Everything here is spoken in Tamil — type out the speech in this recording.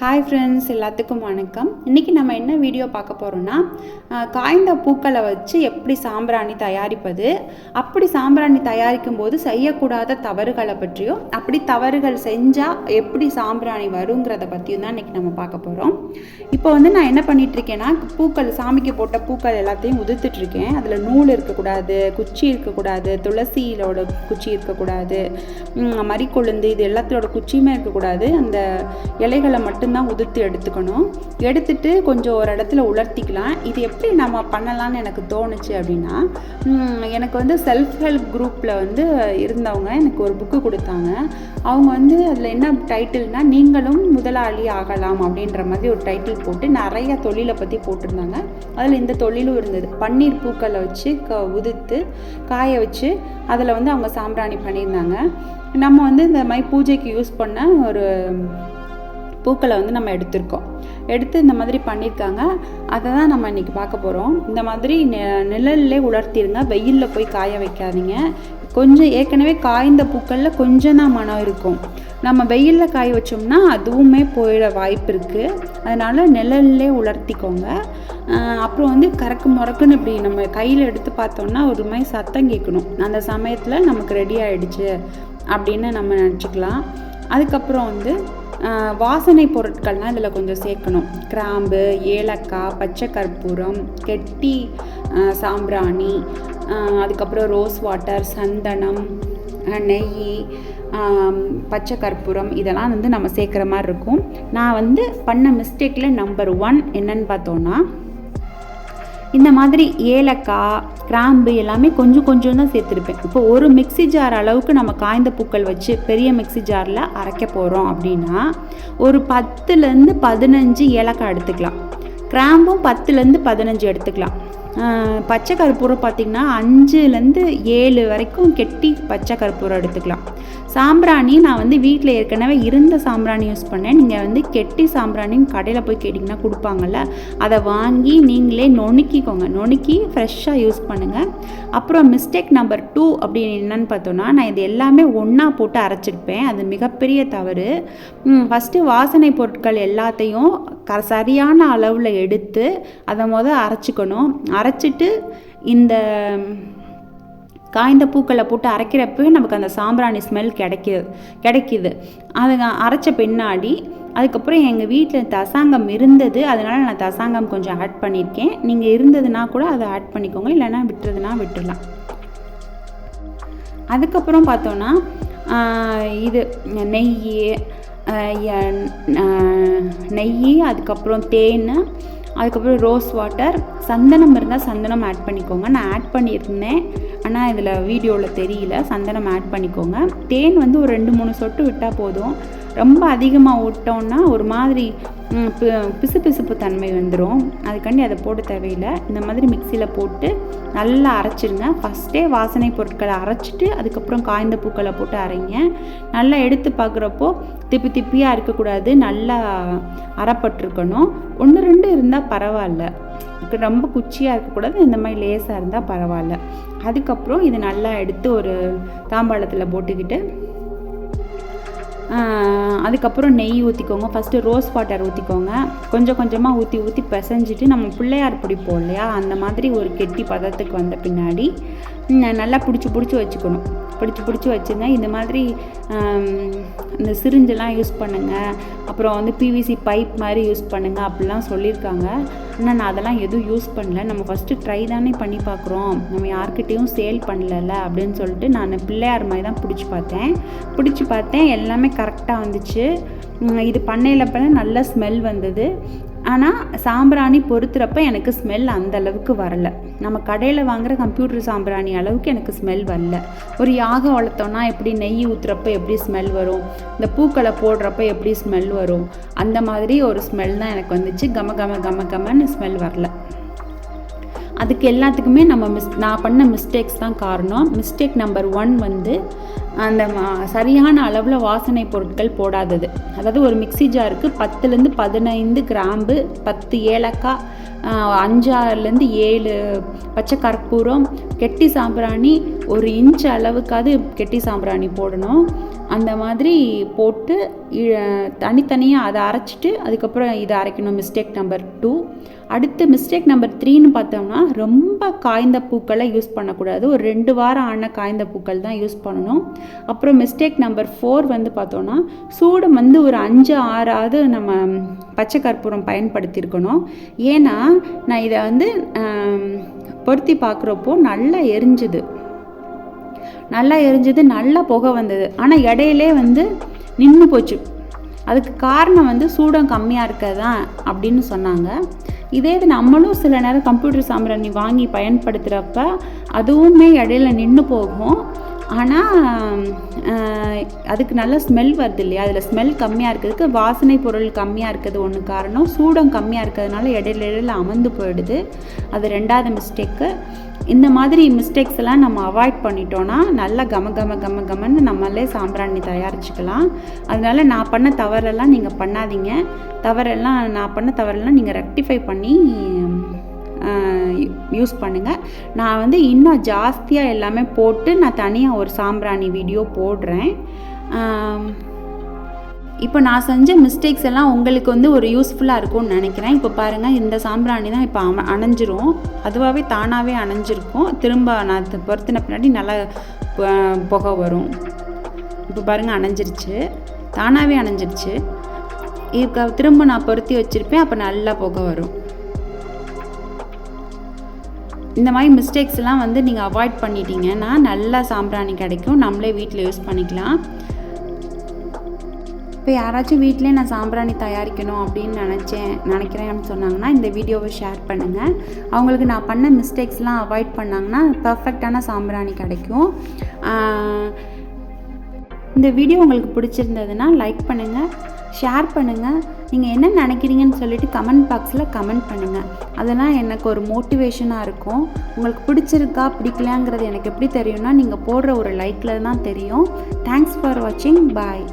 ஹாய் ஃப்ரெண்ட்ஸ் எல்லாத்துக்கும் வணக்கம். இன்றைக்கி நம்ம என்ன வீடியோ பார்க்க போகிறோன்னா காய்ந்த பூக்களை வச்சு எப்படி சாம்பிராணி தயாரிப்பது அப்படி சாம்பிராணி தயாரிக்கும் போது செய்யக்கூடாத தவறுகளை பற்றியும் அப்படி தவறுகள் செஞ்சால் எப்படி சாம்பிராணி வருங்கிறத பற்றியும் தான் இன்றைக்கி நம்ம பார்க்க போகிறோம் இப்போ வந்து நான் என்ன பண்ணிகிட்ருக்கேன்னா பூக்கள் சாமிக்கு போட்ட பூக்கள் எல்லாத்தையும் உதிர்த்துட்டு இருக்கேன் அதில் நூல் இருக்கக்கூடாது குச்சி இருக்கக்கூடாது துளசியிலோட குச்சி இருக்கக்கூடாது மறிக்கொழுந்து இது எல்லாத்தோட குச்சியுமே இருக்கக்கூடாது. அந்த இலைகளை மட்டும் மட்டும்தான் உதிர்த்து எடுத்துக்கணும். எடுத்துட்டு கொஞ்சம் ஒரு இடத்துல உலர்த்திக்கலாம். இது எப்படி நம்ம பண்ணலாம்னு எனக்கு தோணுச்சு அப்படின்னா எனக்கு வந்து செல்ஃப் ஹெல்ப் குரூப்பில் வந்து இருந்தவங்க எனக்கு ஒரு புக்கு கொடுத்தாங்க. அவங்க வந்து அதில் என்ன டைட்டில்னா நீங்களும் முதலாளி ஆகலாம் அப்படின்ற மாதிரி ஒரு டைட்டில் போட்டு நிறைய தொழிலை பற்றி போட்டிருந்தாங்க. அதில் இந்த தொழிலும் இருந்தது. பன்னீர் பூக்களை வச்சு க உதிர்த்து காய வச்சு அதில் வந்து அவங்க சாம்பிராணி பண்ணியிருந்தாங்க. நம்ம வந்து இந்த மாதிரி பூஜைக்கு யூஸ் பண்ண ஒரு பூக்களை வந்து நம்ம எடுத்திருக்கோம். எடுத்து இந்த மாதிரி பண்ணியிருக்காங்க. அதை தான் நம்ம இன்றைக்கி பார்க்க போகிறோம் இந்த மாதிரி நெ- நிழல்லே உலர்த்திடுங்க வெயிலில் போய் காய வைக்காதீங்க. கொஞ்சம் ஏற்கனவே காய்ந்த பூக்களில் கொஞ்சம் தான் மனம் இருக்கும். நம்ம வெயிலில் காய வச்சோம்னா அதுவுமே போயிட வாய்ப்பு இருக்குது அதனால் நிழல்லே உலர்த்திக்கோங்க. அப்புறம் வந்து கறக்கு முறக்குன்னு இப்படி நம்ம கையில் எடுத்து பார்த்தோம்னா ஒரு மாதிரி சத்தம் கேட்கணும். அந்த சமயத்தில் நமக்கு ரெடி ஆகிடுச்சு அப்படின்னு நம்ம நினச்சிக்கலாம். அதுக்கப்புறம் வந்து வாசனை பொருட்கள்லாம் இதில் கொஞ்சம் சேர்க்கணும். கிராம்பு ஏலக்காய் பச்சை கற்பூரம் கெட்டி சாம்பிராணி அதுக்கப்புறம் ரோஸ் வாட்டர் சந்தனம் நெய் பச்சை கற்பூரம் இதெல்லாம் வந்து நம்ம சேர்க்குற மாதிரி இருக்கும். நான் வந்து பண்ண மிஸ்டேக்கில் நம்பர் ஒன் என்னன்னு பார்த்தோன்னா இந்த மாதிரி ஏலக்காய் கிராம்பு எல்லாமே கொஞ்சம் கொஞ்சம் தான் சேர்த்துருப்பேன். இப்போ ஒரு மிக்ஸி ஜார் அளவுக்கு நம்ம காய்ந்த பூக்கள் வச்சு பெரிய மிக்ஸி ஜாரில் அரைக்க போகிறோம் அப்படின்னா ஒரு பத்துலேருந்து பதினஞ்சு ஏலக்காய் எடுத்துக்கலாம். கிராம்பும் பத்துலேருந்து பதினஞ்சு எடுத்துக்கலாம். பச்சை கற்பூரம் பார்த்திங்கன்னா அஞ்சுலேருந்து ஏழு வரைக்கும் கெட்டி பச்சை கற்பூரம் எடுத்துக்கலாம். சாம்பிராணி நான் வந்து வீட்டில் ஏற்கனவே இருந்த சாம்பிராணி யூஸ் பண்ணேன். நீங்கள் வந்து கெட்டி சாம்பிராணின்னு கடையில் போய் கேட்டிங்கன்னா கொடுப்பாங்கல்ல அதை வாங்கி நீங்களே நுணுக்கிக்கோங்க. நுணுக்கி ஃப்ரெஷ்ஷாக யூஸ் பண்ணுங்கள் அப்புறம் மிஸ்டேக் நம்பர் டூ அப்படின்னு என்னன்னு பார்த்தோன்னா நான் இது எல்லாமே ஒன்றா போட்டு அரைச்சிருப்பேன். அது மிகப்பெரிய தவறு. ஃபஸ்ட்டு வாசனை பொருட்கள் எல்லாத்தையும் க சரியான அளவில் எடுத்து அதை மொதல் அரைச்சிக்கணும். அரைச்சிட்டு இந்த காய்ந்த பூக்களை போட்டு அரைக்கிறப்பவே நமக்கு அந்த சாம்பிராணி ஸ்மெல் கிடைக்கிது கிடைக்கிது. அது அரைச்ச பின்னாடி அதுக்கப்புறம் எங்கள் வீட்டில் தசாங்கம் இருந்தது அதனால் நான் தசாங்கம் கொஞ்சம் ஆட் பண்ணியிருக்கேன் நீங்கள் இருந்ததுன்னா கூட அதை ஆட் பண்ணிக்கோங்க இல்லைன்னா விட்டுறதுனா விட்டுடலாம் அதுக்கப்புறம் பார்த்தோன்னா இது நெய் நெய் அதுக்கப்புறம் தேன் அதுக்கப்புறம் ரோஸ் வாட்டர். சந்தனம் இருந்தால் சந்தனம் ஆட் பண்ணிக்கோங்க. நான் ஆட் பண்ணியிருந்தேன். ஆனால் இதில் வீடியோவில் தெரியல. சந்தனம் ஆட் பண்ணிக்கோங்க. தேன் வந்து ஒரு ரெண்டு மூணு சொட்டு விட்டால் போதும். ரொம்ப அதிகமாக விட்டோம்னா ஒரு மாதிரி பி- பிசு பிசுப்பு தன்மை வந்துடும் அதுக்காண்டி அதை போட தேவையில்லை. இந்த மாதிரி மிக்சியில் போட்டு நல்லா அரைச்சிருங்க. ஃபஸ்ட்டே வாசனை பொருட்களை அரைச்சிட்டு அதுக்கப்புறம் காய்ந்த பூக்களை போட்டு அரைங்க. நல்லா எடுத்து பார்க்குறப்போ திப்பி திப்பியாக இருக்கக்கூடாது. நல்லா அரைப்பட்டிருக்கணும். ஒன்று ரெண்டு இருந்தால் பரவாயில்ல. ரொம்ப குச்சியாக இருக்கக்கூடாது. இந்த மாதிரி லேசாக இருந்தால் பரவாயில்ல. அதுக்கப்புறம் இது நல்லா எடுத்து ஒரு தாம்பாளத்தில் போட்டுக்கிட்டு அதுக்கப்புறம் நெய் ஊற்றிக்கோங்க ஃபஸ்ட்டு ரோஸ் வாட்டர் ஊற்றிக்கோங்க கொஞ்சம் கொஞ்சமாக ஊற்றி ஊற்றி பிசைஞ்சிட்டு நம்ம பிள்ளையார் பிடிப்போம் இல்லையா? அந்த மாதிரி ஒரு கெட்டி பதத்துக்கு வந்த பின்னாடி நல்லா பிடிச்சி பிடிச்சி வச்சுக்கணும். பிடிச்சி பிடிச்சி வச்சுங்க இந்த மாதிரி இந்த சிரிஞ்செல்லாம் யூஸ் பண்ணுங்கள் அப்புறம் வந்து பிவிசி பைப் மாதிரி யூஸ் பண்ணுங்கள் அப்படிலாம் சொல்லியிருக்காங்க. ஆனால் நான் அதெல்லாம் எதுவும் யூஸ் பண்ணல. நம்ம ஃபஸ்ட்டு ட்ரை தானே பண்ணி பார்க்குறோம். நம்ம யார்கிட்டேயும் சேல் பண்ணலல்ல அப்படின்னு சொல்லிட்டு நான் பிள்ளையார் மாதிரி தான் பிடிச்சி பார்த்தேன். பிடிச்சி பார்த்தேன். எல்லாமே கரெக்டாக வந்துச்சு. இது பண்ணையிலப்ப நல்ல ஸ்மெல் வந்தது. ஆனால் சாம்பிராணி பொறுத்துறப்ப எனக்கு ஸ்மெல் அந்த அளவுக்கு வரல. நம்ம கடையில் வாங்குற கம்ப்யூட்டர் சாம்பிராணி அளவுக்கு எனக்கு ஸ்மெல் வரல. ஒரு யாகம் வளர்த்தோன்னா எப்படி நெய் ஊற்றுறப்ப எப்படி ஸ்மெல் வரும்? இந்த பூக்களை போடுறப்ப எப்படி ஸ்மெல் வரும்? அந்த மாதிரி ஒரு ஸ்மெல் தான் எனக்கு வந்துச்சு. கம கம கம கமன்னு ஸ்மெல் வரல. அதுக்கு எல்லாத்துக்குமே நம்ம மிஸ் நான் பண்ண மிஸ்டேக்ஸ் தான் காரணம். மிஸ்டேக் நம்பர் ஒன் வந்து அந்த சரியான அளவில் வாசனை பொருட்கள் போடாதது. அதாவது ஒரு மிக்ஸி ஜாருக்கு பத்துலேருந்து பதினைந்து கிராம்பு பத்து ஏலக்காய் அஞ்சாறுலேருந்து ஏழு பச்சை கற்பூரம் கெட்டி சாம்பிராணி ஒரு இன்ச் அளவுக்காவது கெட்டி சாம்பிராணி போடணும். அந்த மாதிரி போட்டு தனித்தனியாக அதை அரைச்சிட்டு அதுக்கப்புறம் இதை அரைக்கணும் மிஸ்டேக் நம்பர் டூ அடுத்து மிஸ்டேக் நம்பர் த்ரீன்னு பார்த்தோம்னா ரொம்ப காய்ந்த பூக்களை யூஸ் பண்ணக்கூடாது. ஒரு ரெண்டு வாரம் ஆன காய்ந்த பூக்கள் தான் யூஸ் பண்ணணும். அப்புறம் மிஸ்டேக் நம்பர் ஃபோர் வந்து பார்த்தோன்னா சூடம் வந்து ஒரு அஞ்சு ஆறாவது நம்ம பச்சை கற்பூரம் பயன்படுத்தியிருக்கணும். ஏன்னா நான் இதை வந்து பொருத்தி பார்க்குறப்போ நல்லா எரிஞ்சுது. நல்லா எரிஞ்சது நல்லா புகை வந்தது. ஆனால் இடையிலே வந்து நின்று போச்சு. அதுக்கு காரணம் வந்து சூடம் கம்மியாக இருக்கதான் அப்படின்னு சொன்னாங்க. இதே இது நம்மளும் சில நேரம் கம்ப்யூட்டர் சாம்பிராணி வாங்கி பயன்படுத்துகிறப்ப அதுவுமே இடையில நின்று போகும். ஆனால் அதுக்கு நல்ல ஸ்மெல் வருது இல்லையா அதில் ஸ்மெல் கம்மியாக இருக்கிறதுக்கு வாசனை பொருள் கம்மியாக இருக்கிறது ஒன்று காரணம். சூடம் கம்மியாக இருக்கிறதுனால இடையில இடையில அமர்ந்து போயிடுது. அது ரெண்டாவது மிஸ்டேக்கு இந்த மாதிரி மிஸ்டேக்ஸ் எல்லாம் நம்ம அவாய்ட் பண்ணிட்டோன்னா நல்லா கம கம கம கமன்னு நம்மளே சாம்பிராணி தயாரிச்சுக்கலாம். அதனால நான் பண்ண தவறெல்லாம் நீங்கள் பண்ணாதீங்க. தவறெல்லாம் நான் பண்ண தவறெல்லாம் நீங்கள் ரெக்டிஃபை பண்ணி யூஸ் பண்ணுங்கள் நான் வந்து இன்னும் ஜாஸ்தியாக எல்லாமே போட்டு நான் தனியாக ஒரு சாம்பிராணி வீடியோ போடுறேன். இப்போ நான் செஞ்ச மிஸ்டேக்ஸ் எல்லாம் உங்களுக்கு வந்து ஒரு யூஸ்ஃபுல்லாக இருக்கும்னு நினைக்கிறேன். இப்போ பாருங்கள் இந்த சாம்பிராணி தான் இப்போ அம அணைஞ்சிரும். அதுவாகவே தானாகவே அணைஞ்சிருக்கும். திரும்ப நான் பொருத்தின பின்னாடி நல்லா புகை வரும். இப்போ பாருங்கள் அணைஞ்சிருச்சு. தானாகவே அணைஞ்சிருச்சு. இதுக்கு திரும்ப நான் பொருத்தி வச்சுருப்பேன் அப்போ நல்லா புகை வரும். இந்த மாதிரி மிஸ்டேக்ஸ்லாம் வந்து நீங்கள் அவாய்ட் பண்ணிட்டீங்கன்னா நல்லா சாம்பிராணி கிடைக்கும். நம்மளே வீட்டில் யூஸ் பண்ணிக்கலாம். இப்போ யாராச்சும் வீட்டிலே நான் சாம்பிராணி தயாரிக்கணும் அப்படின்னு நினச்சேன் நினைக்கிறேன்னு சொன்னாங்கன்னா இந்த வீடியோவை ஷேர் பண்ணுங்கள் அவங்களுக்கு நான் பண்ண மிஸ்டேக்ஸ்லாம் அவாய்ட் பண்ணாங்கன்னா பர்ஃபெக்டான சாம்பிராணி கிடைக்கும். இந்த வீடியோ உங்களுக்கு பிடிச்சிருந்ததுன்னா லைக் பண்ணுங்கள் ஷேர் பண்ணுங்கள் நீங்கள் என்ன நினைக்கிறீங்கன்னு சொல்லிட்டு கமெண்ட் பாக்ஸில் கமெண்ட் பண்ணுங்கள் அதெல்லாம் எனக்கு ஒரு மோட்டிவேஷனாக இருக்கும். உங்களுக்கு பிடிச்சிருக்கா பிடிக்கலையாங்கிறது எனக்கு எப்படி தெரியும்னா நீங்கள் போடுற ஒரு லைக்கில் தான் தெரியும். தேங்க்ஸ் ஃபார் வாட்சிங் பாய்